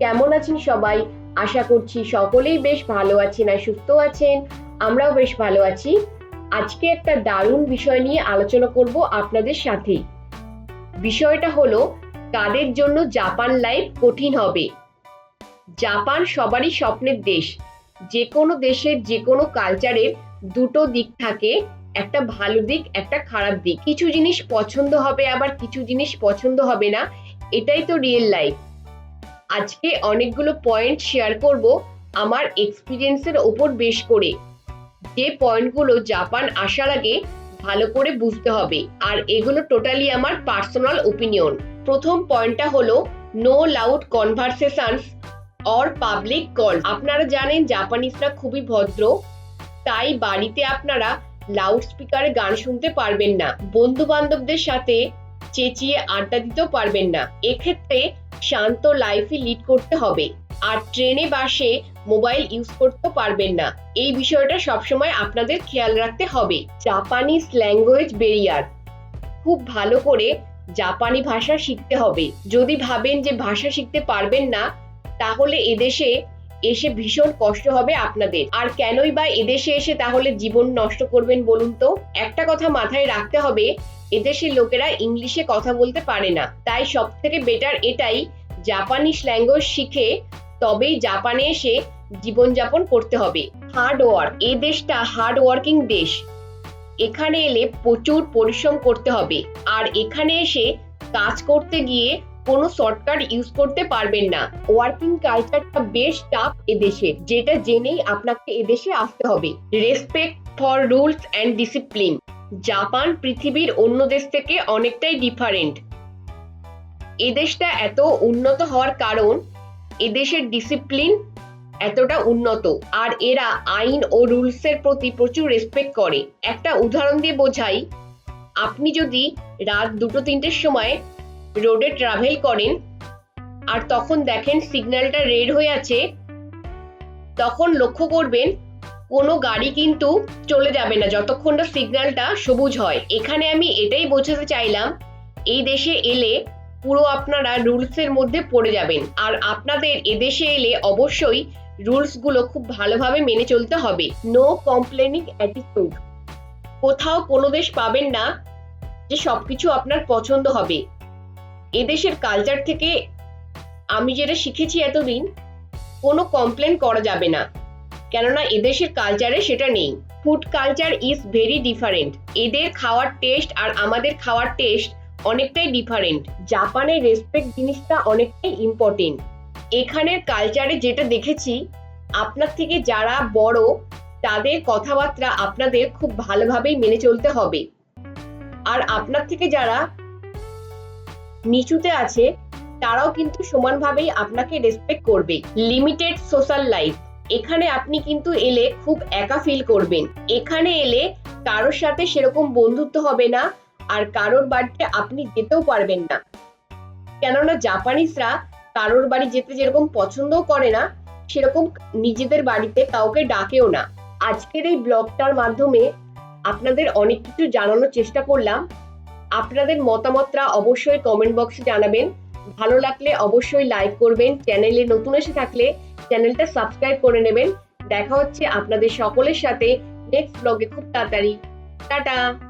কেমন আছেন সবাই? আশা করছি সকলেই বেশ ভালো আছেন আর সুস্থ আছেন। আমরাও বেশ ভালো আছি। আজকে একটা দারুণ বিষয় নিয়ে আলোচনা করব আপনাদের সাথে। বিষয়টা হলো, কাদের জন্য জাপান লাইফ কঠিন হবে? জাপান সবারই স্বপ্নের দেশ। যে কোনো দেশের যে কোনো কালচারের দুটো দিক থাকে, একটা ভালো দিক, একটা খারাপ দিক। কিছু জিনিস পছন্দ হবে আবার কিছু জিনিস পছন্দ হবে না। এটাই তো রিয়েল লাইফ আজকে অনেকগুলো পয়েন্ট শেয়ার করব আমার এক্সপিরিয়েন্সের ওপর বেশ করে। যে পয়েন্টগুলো জাপান আসার আগে ভালো করে বুঝতে হবে, আর এগুলো টোটালি আমার পার্সোনাল ওপিনিয়ন প্রথম পয়েন্টটা হলো no loud conversations or public call আপনারা জানেন জাপানিজরা খুবই ভদ্র, তাই বাড়িতে আপনারা লাউড স্পিকারে গান শুনতে পারবেন না। বন্ধু বান্ধবদের সাথে চেঁচিয়ে আড্ডা দিতেও পারবেন না। এক্ষেত্রে শান্ত লাইফই লিড করতে হবে। আর ট্রেনে, বাসে মোবাইল ইউজ করতে পারবেন না। এই বিষয়টা সবসময় আপনাদের খেয়াল রাখতে হবে। জাপানিজ ল্যাঙ্গুয়েজ বেরিয়ার খুব ভালো করে জাপানি ভাষা শিখতে হবে। যদি ভাবেন যে ভাষা শিখতে পারবেন না, তাহলে এদেশে এসে ভীষণ কষ্ট হবে আপনাদের। আর কেনই বা এদেশে এসে তাহলে জীবন নষ্ট করবেন বলুন তো? একটা কথা মাথায় রাখতে হবে, এদেশের লোকেরা ইংলিশে কথা বলতে পারে না। তাই সব থেকে বেটার এটাই জাপানিজ ল্যাঙ্গুয়েজ শিখে তবেই জাপানে এসে জীবনযাপন করতে হবে। হার্ড ওয়ার্ক এই দেশটা হার্ড ওয়ার্কিং দেশ। এখানে এলে প্রচুর পরিশ্রম করতে হবে। আর এখানে এসে কাজ করতে গিয়ে কোনো শর্টকাট ইউজ করতে পারবেন না। ওয়ার্কিং কালচারটা বেশ টাফ এদেশের যেটা জেনেই আপনাকে এদেশে আসতে হবে। Respect for rules and discipline Japan পৃথিবীর অন্য দেশ থেকে অনেকটাই ডিফারেন্ট এদেশটা এত উন্নত হওয়ার কারণ, এদেশের ডিসিপ্লিন এতটা উন্নত, আর এরা আইন ও রুলসের প্রতি প্রচুর রেসপেক্ট করে। একটা উদাহরণ দিয়ে বোঝাই, আপনি যদি রাত দুটো তিনটের সময় রোডে ট্রাভেল করেন আর তখন দেখেন সিগন্যালটা রেড হয়ে আছে, তখন লক্ষ্য করবেন কোনো গাড়ি কিন্তু চলে যাবে না। যতক্ষণ না সিগন্যালটা সবুজ হয়। এখানে আমি এটাই বোঝাতে চাইলাম, এই দেশে এলে পুরো আপনারা রুলসের মধ্যে পড়ে যাবেন। আর আপনাদের এদেশে এলে অবশ্যই রুলসগুলো খুব ভালোভাবে মেনে চলতে হবে। নো কমপ্লেনিং অ্যাটিটিউড কোথাও কোনো দেশ পাবেন না যে সবকিছু আপনার পছন্দ হবে। এদেশের কালচার থেকে আমি যেটা শিখেছি এতদিন, কোনো কমপ্লেন করা যাবে না। কেননা এদেশের কালচারে সেটা নেই। Food culture is very different এদের খাওয়ার টেস্ট আর আমাদের খাওয়ার টেস্ট অনেকটাই ডিফারেন্ট জাপানের রেসপেক্ট জিনিসটা অনেকটাই ইম্পর্টেন্ট এখানের কালচারে যেটা দেখেছি, আপনার থেকে যারা বড়, তাদের কথাবার্তা আপনাদের খুব ভালোভাবেই মেনে চলতে হবে। আর আপনার থেকে যারা নিচুতে আছে, তারাও কিন্তু সমানভাবেই আপনাকে রেসপেক্ট করবে। লিমিটেড সোশ্যাল লাইফ এখানে আপনি কিন্তু এলে খুব একা ফিল করবেন। এখানে এলে কারোর সাথে সেরকম বন্ধুত্ব হবে না, আর কারোর বাড়িতে আপনি যেতেও পারবেন না। কেননা জাপানিজরা কারোর বাড়ি যেতে যেরকম পছন্দও করে না, সেরকম নিজেদের বাড়িতে কাউকে ডাকেও না। আজকের এই ব্লগটার মাধ্যমে আপনাদের অনেক কিছু জানানোর চেষ্টা করলাম। আপনাদের মতামতটা অবশ্যই কমেন্ট বক্সে জানাবেন। ভালো লাগলে অবশ্যই লাইক করবেন। চ্যানেলে নতুন এসে থাকলে চ্যানেলটা সাবস্ক্রাইব করে নেবেন। দেখা হচ্ছে আপনাদের সকলের সাথে নেক্সট ব্লগে খুব তাড়াতাড়ি। টাটা!